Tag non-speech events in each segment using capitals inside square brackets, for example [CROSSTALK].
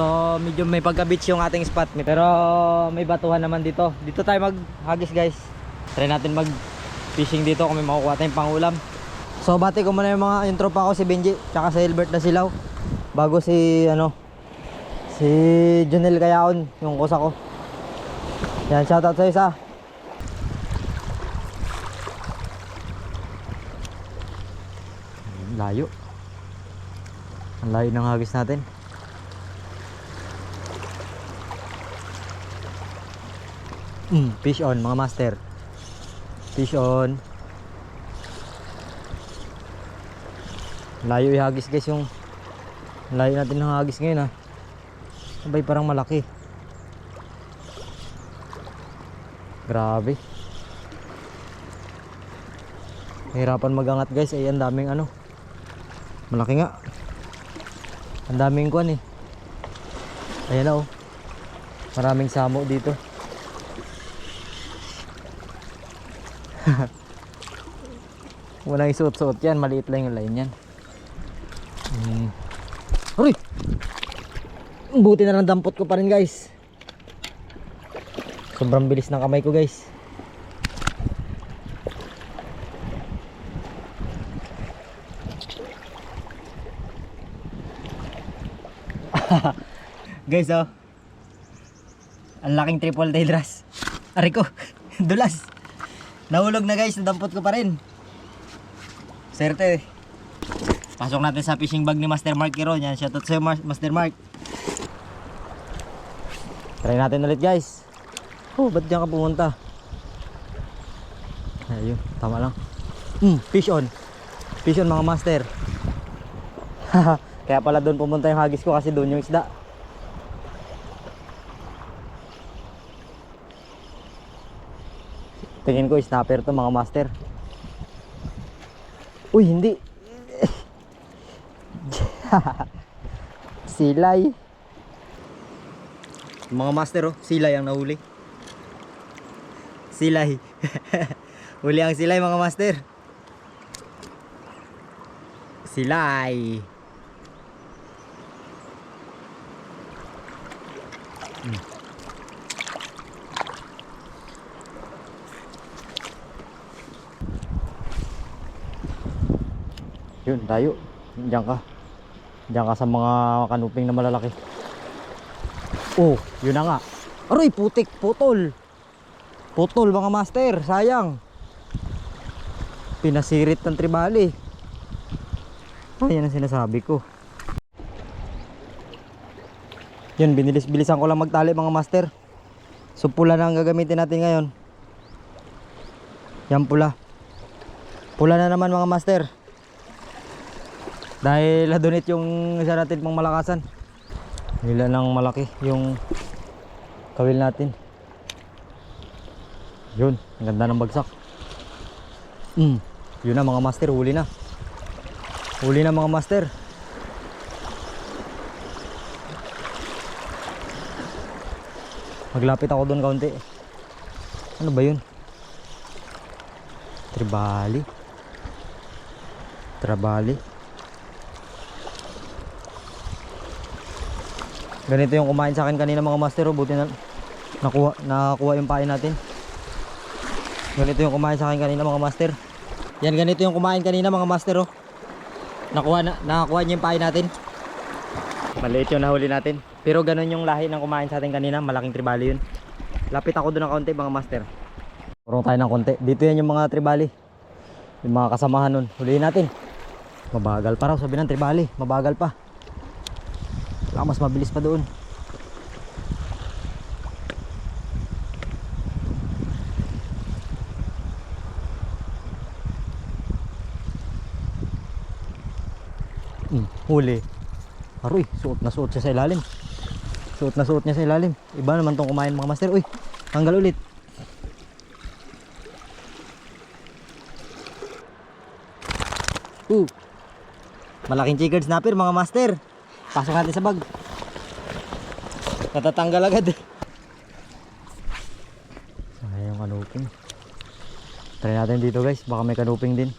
So medyo may pagka-beach yung ating spot. Pero may batuhan naman dito. Dito tayo maghagis guys. Try natin mag fishing dito kung may makukuha tayong pangulam. So bati ko muna yung mga yung tropa ko si Benji tsaka si Hilbert na silaw. Bago si ano si Junel Kayaon yung kusa ko. Yan shoutout sa isa. Layo. Ang layo ng hagis natin. Mm, fish on mga master. Fish on. Layo ihagis guys yung layo natin ng hagis ngayon ha. Sabay parang malaki. Grabe. Hirapan magangat guys ay ang daming ano. Malaki nga. Ang daming kuan eh. Ayan na oh. Maraming samo dito. [LAUGHS] Walang isuot-suot yan. Maliit lang yung line yan. Hmm. Aray! Buti na lang dampot ko pa rin guys. Sobrang bilis ng kamay ko guys. [LAUGHS] guys oh. Ang laking triple tail ras. Ari ko. [LAUGHS] Dulas. Nahulog na guys. Nadampot ko pa rin. Serte. Pasok natin sa fishing bag ni Master Mark Kiron. Yan. Shoutout sa'yo Mas- Master Mark. Try natin ulit guys. Oh, ba't diyan ka pumunta? Ayun, tama lang. Hmm, fish on. Fish on mga master. [LAUGHS] Kaya pala doon pumunta yung hagis ko kasi doon yung isda. Tingin ko snapper to mga master. Uy, hindi. [LAUGHS] Silay. Mga master oh, silay ang nahuli. Silay. [LAUGHS] Huli ang silay mga master. Silay. Yun, tayo. Diyan ka. Diyan ka sa mga kanuping na malalaki. Oh, yun na nga. Aroy, putik, putol. Putol mga master, sayang. Pinasirit ng tribali. Ayan ang sinasabi ko. Yun, binilis-bilisan ko lang magtali mga master. So pula na ang gagamitin natin ngayon. Yan pula. Pula na naman mga master. Dahil adunit yung isa natin pang malakasan. Nila ng malaki yung kawil natin. Yun, ang ganda ng bagsak. Mm, yun na mga master, huli na. Huli na mga master. Maglapit ako doon kaunti. Ano ba yun? Tribali. Trabali. Ganito yung kumain sa akin kanina mga master, oh. buti na nakuha, nakakuha yung pain natin. Ganito yung kumain sa akin kanina mga master. Yan ganito yung kumain kanina mga master, oh. Nakuha na, nakakuha niya yung pain natin. Maliit yung nahuli natin. Pero ganun yung lahi ng kumain sa atin kanina, malaking tribali yun. Lapit ako doon ng konti mga master. Purong tayo ng konti. Dito yan yung mga tribali. Yung mga kasamahan nun. Huliin natin. Mabagal pa raw, sabi ng tribali. Mabagal pa. Baka mas mabilis pa doon. Hmm, huli. Aroy, suot na suot siya sa ilalim. Suot na suot niya sa ilalim. Iba naman tong kumain mga master. Uy, tanggal ulit. Uh, malaking chickered snapper mga master. Pasok natin sa bag. Natatanggal agad eh. Sayang yung kanuping. Try natin dito guys. Baka may kanuping din.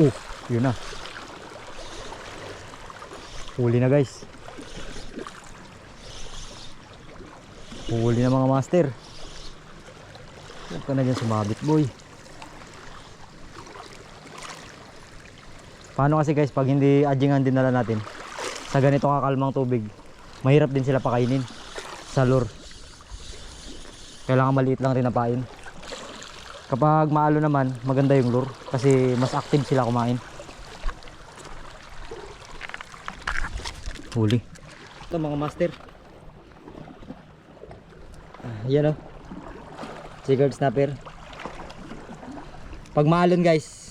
Oh, yun na. Huli na guys. Huli na mga master. Huwag ka na dyan sumabit boy. Paano kasi guys pag hindi adjingan dinala natin sa ganito kakalmang tubig mahirap din sila pakainin sa lure. Kailangan maliit lang rin na pain. Kapag maalo naman maganda yung lure kasi mas active sila kumain. Huli. Ito mga master. Ah, yan o. Jiggered snapper. Pag maalon guys,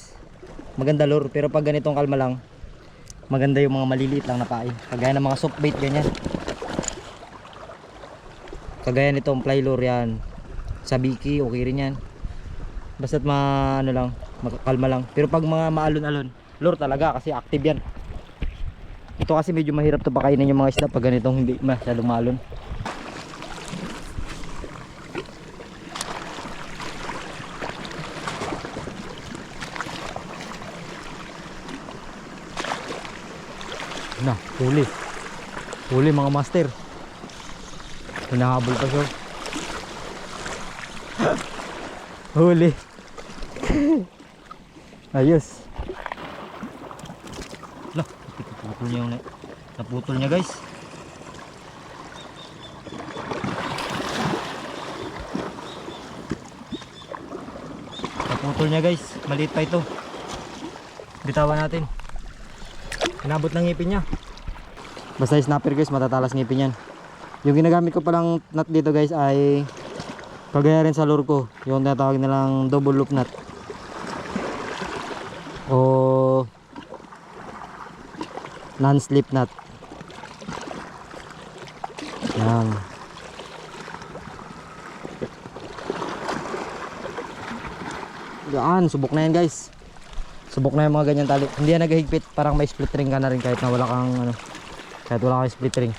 maganda lure. Pero pag ganitong kalma lang, maganda yung mga maliliit lang na pain. Kagaya ng mga soft bait ganyan. Kagaya nitong fly lure yan. Sabiki, okay rin yan. Basta't ma, ano lang, kalma lang. Pero pag mga maalon-alon, lure talaga kasi active yan. Ito kasi medyo mahirap to pakainin yung mga isda pag ganitong hindi masyadong malon. Na, huli. Huli mga master. Hinahabol pa siya. huli. Ayos. Lah, naputol niya yung naputol niya guys. Naputol niya guys. Maliit pa ito. Bitawan natin. Inabot ng ngipin niya. Basta snapper guys, matatalas ngipin yan. Yung ginagamit ko palang nut dito guys ay kagaya rin sa lure ko. Yung tinatawag nilang double loop nut. O non-slip nut. Yan. Yan, subok na yan guys. Subok na yung mga ganyan tali. Hindi yan naghihigpit, parang may split ring ka na rin kahit na wala kang ano, kahit wala kang split ring.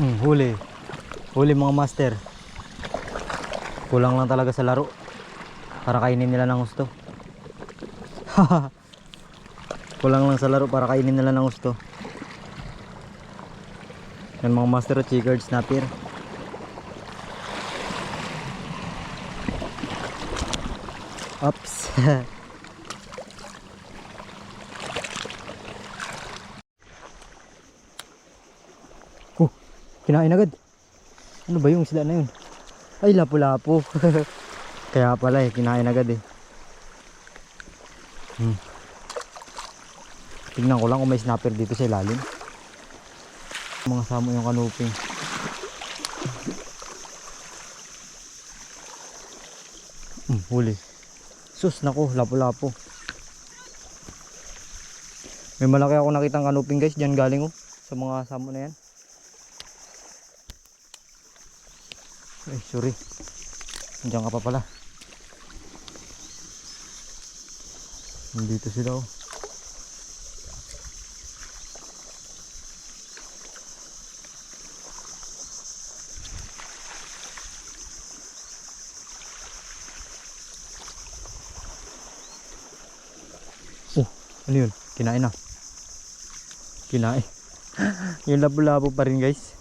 Hmm, huli. Huli mga master. Kulang lang talaga sa laro. Para kainin nila ng gusto. [LAUGHS] Kulang lang sa laro para kainin nila ng gusto. Yan mga master at chicard snapper. Oops. [LAUGHS] oh, kinain agad. Ano ba yung isda na yun? Ay, lapu-lapu. [LAUGHS] Kaya pala eh, kinain agad eh. Hmm. Tingnan ko lang kung may snapper dito sa ilalim. Mga samo yung kanuping. Hmm, huli. Sus, nako, lapu-lapu. May malaki ako nakitang kanuping guys, dyan galing oh. Sa mga samo na yan. Ay, sorry. Andiyan ka pa pala. Nandito sila oh. Oh, ano yun? Kinain na. Kinain. [LAUGHS] yung labo-labo pa rin guys.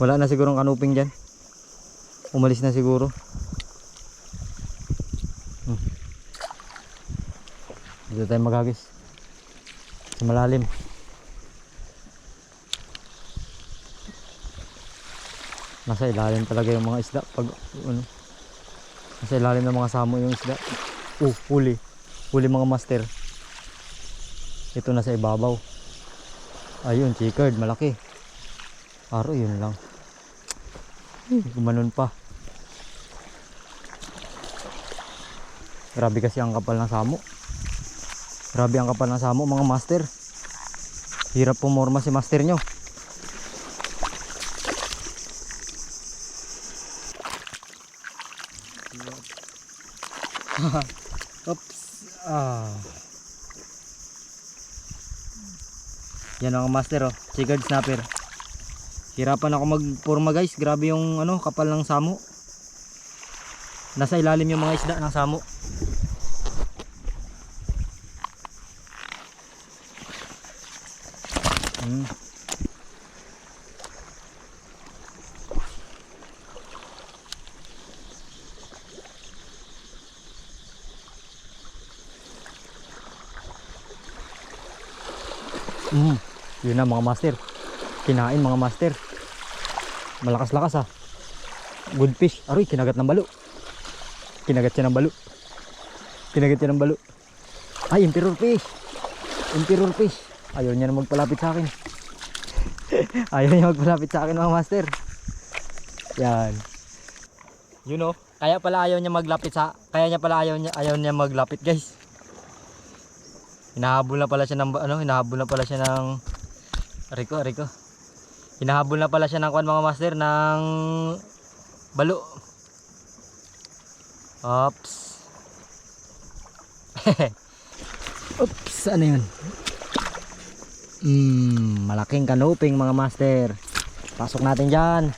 Wala na sigurong kanuping dyan. Umalis na siguro. Dito tayo maghagis. Sa malalim. Nasa ilalim talaga yung mga isda pag ano. Nasa ilalim ng mga samo yung isda. Oh, huli. Huli mga master. Ito nasa ibabaw. Ayun, chicard, malaki. Aro, yun lang. Gumanon pa. Grabe kasi ang kapal ng samo. Grabe ang kapal ng samo mga master. Hirap pumorma si master nyo. [LAUGHS] Oops. Ah. Yan ang master oh. Chickered snapper. Hirapan ako magpurma guys. Grabe yung ano, kapal ng samo. Nasa ilalim yung mga isda ng samo. Hmm. Mm. Yun na mga master. Kinain mga master. Malakas-lakas ha. Good fish. Aroy, kinagat ng balo. Kinagat siya ng balo. Kinagat siya ng balo. Ay, emperor fish. Emperor fish. Ayaw niya na magpalapit sa akin. [LAUGHS] Ayaw niya magpalapit sa akin mga master. Yan. You know, kaya pala ayaw niya maglapit sa kaya niya pala ayaw niya ayaw niya maglapit, guys. Hinahabol na pala siya ng ano, hinahabol na pala siya ng Rico, Rico. Hinahabol na pala siya ng kwan mga master ng balo. Oops. [LAUGHS] Oops, ano yun? Hmm, malaking kanuping mga master. Pasok natin dyan.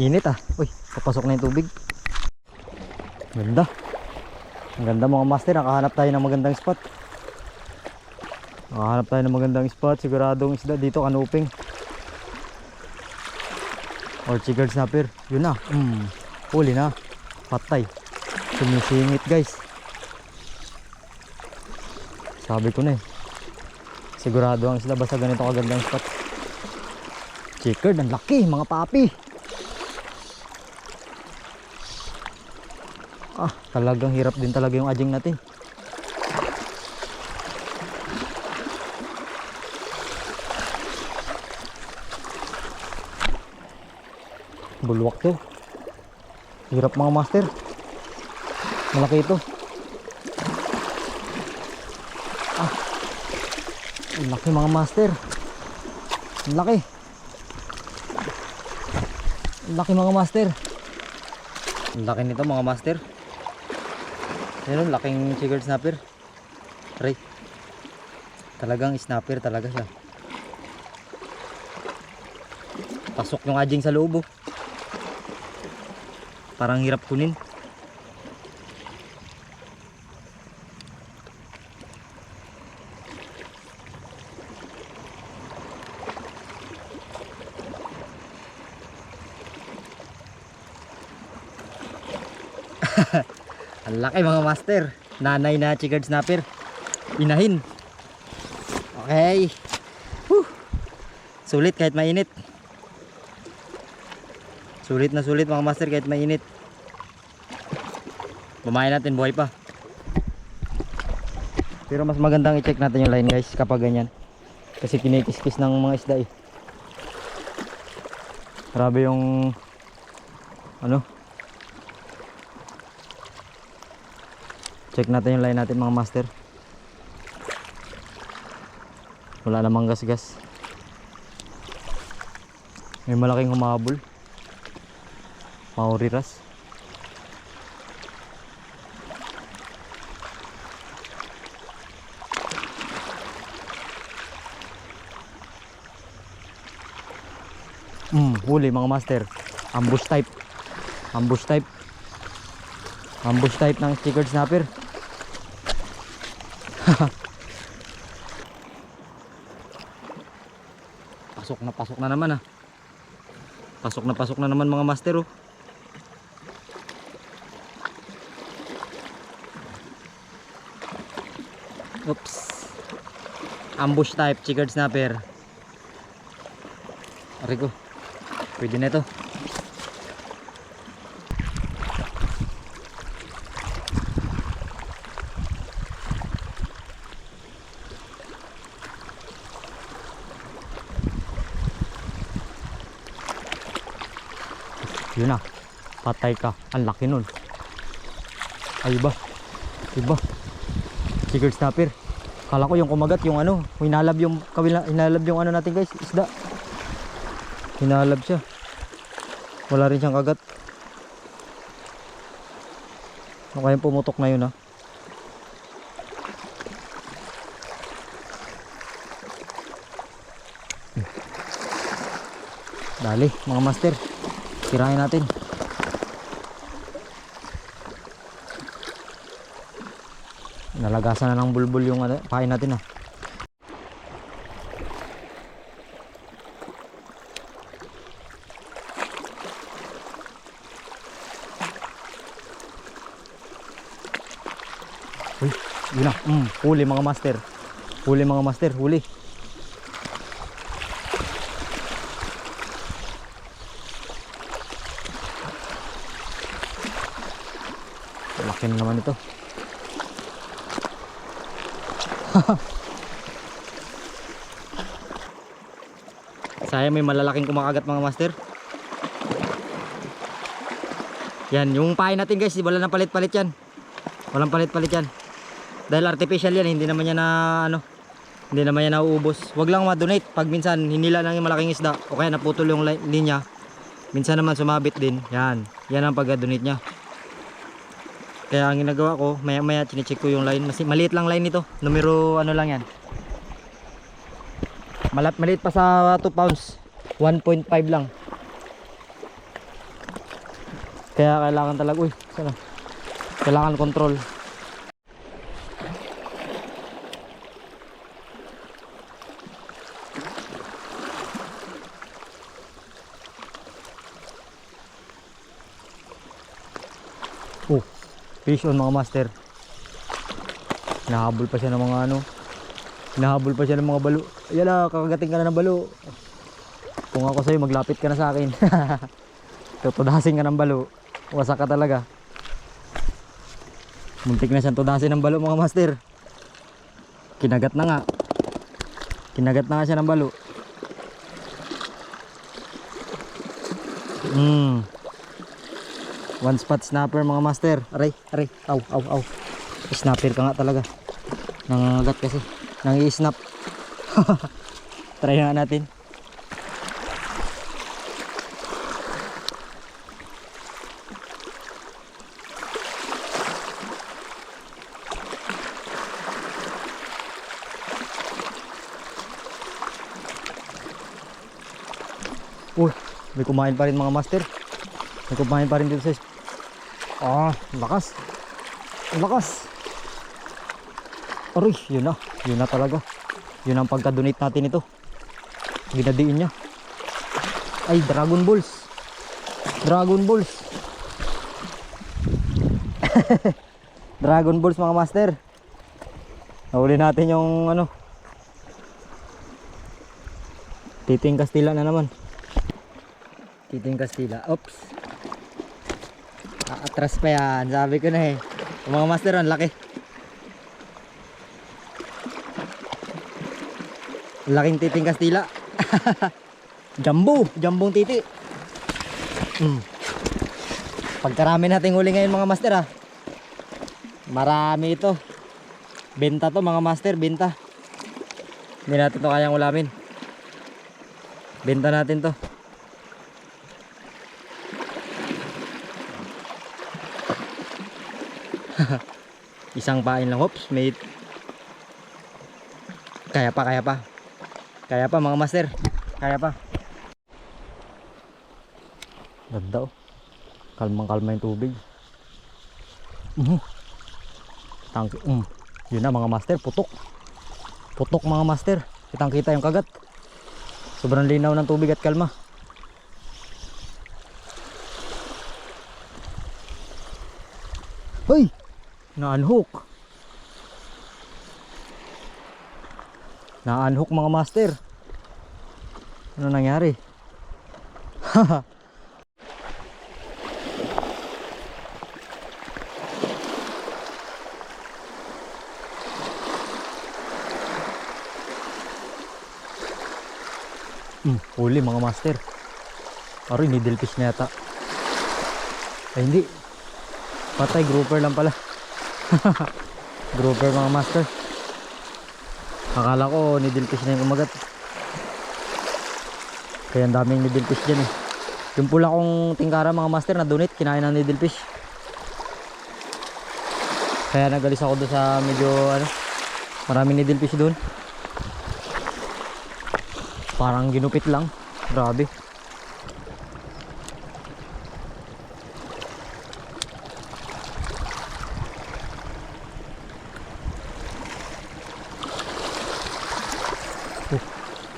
[LAUGHS] Init ah. Uy, papasok na yung tubig. Ganda. Ang ganda mga master, nakahanap tayo ng magandang spot. Nakahanap tayo ng magandang spot, siguradong isda dito kanuping. Or chigard snapper. Yun na. Mm. Huli na. Patay. Sumisingit guys. Sabi ko na eh. Sigurado ang isda basta ganito kagandang spot. Chigard, ang laki mga papi. Ah, talagang hirap din talaga yung adjing natin. Bulwak to. Hirap mga master. Malaki ito. Ah. Laki mga master. Laki. Laki mga master. Laki nito mga master. Yan laking chigard snapper. Aray. Talagang snapper talaga siya. Pasok yung adjing sa loob oh. Parang hirap kunin. [LAUGHS] Ang laki mga master. Nanay na chigard snapper. Inahin. Okay. Whew. Sulit kahit mainit. Sulit na sulit mga master kahit mainit. Bumayan natin buhay pa. Pero mas magandang i-check natin yung line guys kapag ganyan. Kasi kinikis-kis ng mga isda eh. Grabe yung ano Check natin yung line natin mga master. Wala namang gas-gas. May malaking humabol. Mauriras. Hmm, huli mga master. Ambush type. Ambush type. Ambush type ng chickered snapper. [LAUGHS] pasok na pasok na naman ah. Pasok na pasok na naman mga master oh. Oops. Ambush type chickered snapper. Arigo. Pwede na ito. Yun na. Patay ka. Ang laki nun. Ay iba. Iba. Chigger snapper. Kala ko yung kumagat yung ano. Hinalab yung kawila. Hinalab yung ano natin guys. Isda. Hinalab siya. Wala rin siyang kagat. Ano kayang pumutok na yun ah? Dali, mga master. Tirahin natin. Nalagasan na ng bulbul yung ano, pain natin ah. Uy, yun na. Mm, huli mga master. Huli mga master, huli. Laki na naman ito. [LAUGHS] Sayang may malalaking kumakagat mga master. Yan, yung pain natin guys, wala nang palit-palit yan. Walang palit-palit yan. Dahil artificial yan, hindi naman yan na ano, hindi naman yan nauubos. Wag lang ma-donate pag minsan hinila lang yung malaking isda o kaya naputol yung li- linya. Minsan naman sumabit din. Yan. Yan ang pag-donate niya. Kaya ang ginagawa ko, maya maya chinecheck ko yung line. Mas, maliit lang line nito. Numero ano lang yan. Malat maliit pa sa 2 pounds. 1.5 lang. Kaya kailangan talaga, uy, sana. Kailangan control. Oh, fish on mga master. Nahabol pa siya ng mga ano. Nahabol pa siya ng mga balo. Ayan na, kakagating ka na ng balo. Kung ako sa'yo, maglapit ka na sa akin. [LAUGHS] Tutudasin ka ng balo. Wasak ka talaga. Muntik na siyang tudasin ng balo mga master. Kinagat na nga. Kinagat na nga siya ng balo. Hmm. One spot snapper mga master. Aray, aray. Aw, aw, aw. Snapper ka nga talaga. Nangangagat kasi. Nang i-snap. [LAUGHS] Try nga natin. Uy, may kumain pa rin mga master. May kumain pa rin dito sa... Ah, lakas. Lakas. Aray, yun na. Yun na talaga. Yun ang pagka-donate natin ito. Ginadiin niya. Ay, Dragon Balls. Dragon Balls. [LAUGHS] Dragon Balls mga master. Nahuli natin yung ano. Titing Kastila na naman. Titing Kastila. Oops. Atras pa yan. Sabi ko na eh. Yung mga master, ang laki. Laking titing Kastila. [LAUGHS] Jumbo. Jambong titi. Mm. Pagkarami nating huli ngayon mga master ah. Marami ito. Benta to mga master. Benta. Hindi natin to kayang ulamin. Benta natin to. Isang pain lang. Oops, may Kaya pa, kaya pa. Kaya pa mga master. Kaya pa. Ganda oh. Kalmang kalma yung tubig. Mhm. Tangki. Um. Yun na mga master, putok. Putok mga master. Kitang kita yung kagat. Sobrang linaw ng tubig at kalma. Hoy! Na-unhook. Na-unhook mga master. Ano nangyari? [LAUGHS] Hmm, huli mga master. Aroy, needlefish na yata. Ay hindi. Patay, grouper lang pala. [LAUGHS] grouper mga master. Akala ko needlefish na yung umagat. Kaya ang daming needlefish dyan eh. Yung pula kong tingkara mga master na donate, kinain ng needlefish. Kaya nagalis ako doon sa medyo ano, maraming needle fish doon. Parang ginupit lang. Grabe.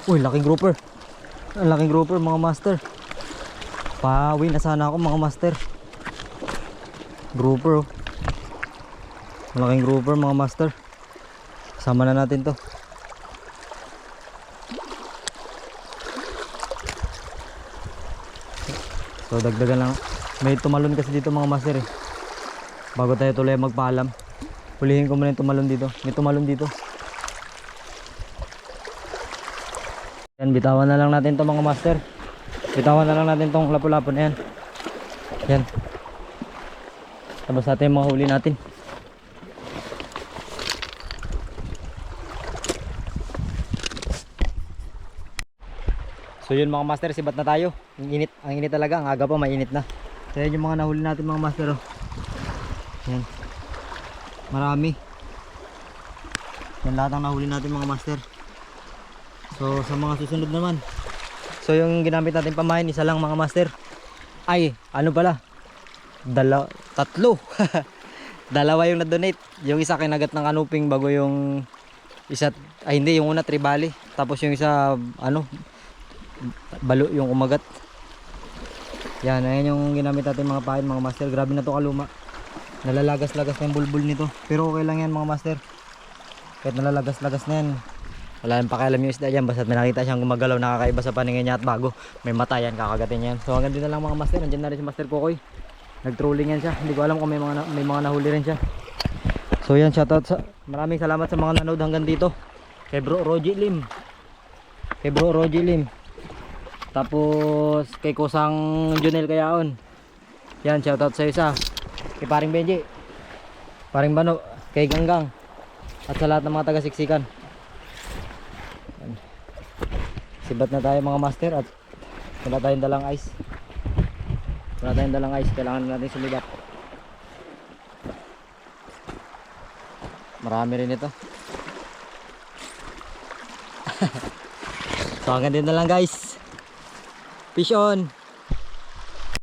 Uy, laking grouper. Ang laking grouper mga master. Pawi na sana ako mga master. Grouper oh. Malaking grouper mga master. Sama na natin to. So dagdagan lang. May tumalon kasi dito mga master eh. Bago tayo tuloy magpaalam. Hulihin ko muna yung tumalon dito. May tumalon dito. Yan, bitawan na lang natin to mga master. Bitawan na lang natin tong lapu-lapu na yan. Yan. Tapos natin yung mga huli natin. So yun mga master, sibat na tayo. Ang init, ang init talaga, ang aga pa mainit na. So yan yung mga nahuli natin mga master. Oh. Yan. Marami. Yan lahat ang nahuli natin mga master. So sa mga susunod naman. So yung ginamit natin pamain, isa lang mga master. Ay, ano pala? Dala, tatlo. [LAUGHS] Dalawa yung na-donate. Yung isa kinagat ng kanuping bago yung isa, ay hindi, yung una tribali. Tapos yung isa, ano, balo yung umagat. Yan, ayan yung ginamit natin mga pain, mga master. Grabe na to kaluma. Nalalagas-lagas na yung bulbul nito. Pero okay lang yan mga master. Kahit nalalagas-lagas na yan. Wala nang pakialam yung isda dyan. Basta may nakita siyang gumagalaw, nakakaiba sa paningin niya at bago. May mata yan, kakagatin yan. So hanggang dito na lang mga master. Nandiyan na rin si Master Kokoy. Nag-trolling yan siya. Hindi ko alam kung may mga, may mga nahuli rin siya. So yan, shoutout sa... Maraming salamat sa mga nanood hanggang dito. Kay Bro Roji Lim. Kay Bro Roji Lim. Tapos kay Kusang Junel Kayaon. Yan, shoutout sa isa. Kay Paring Benji. Paring Bano. Kay Ganggang. At sa lahat ng mga taga-siksikan. Yan. Sibat na tayo mga master at wala tayong dalang ice. Wala tayong dalang ice. Kailangan na natin sumibat. Marami rin ito. [LAUGHS] so din na lang guys. Fish on.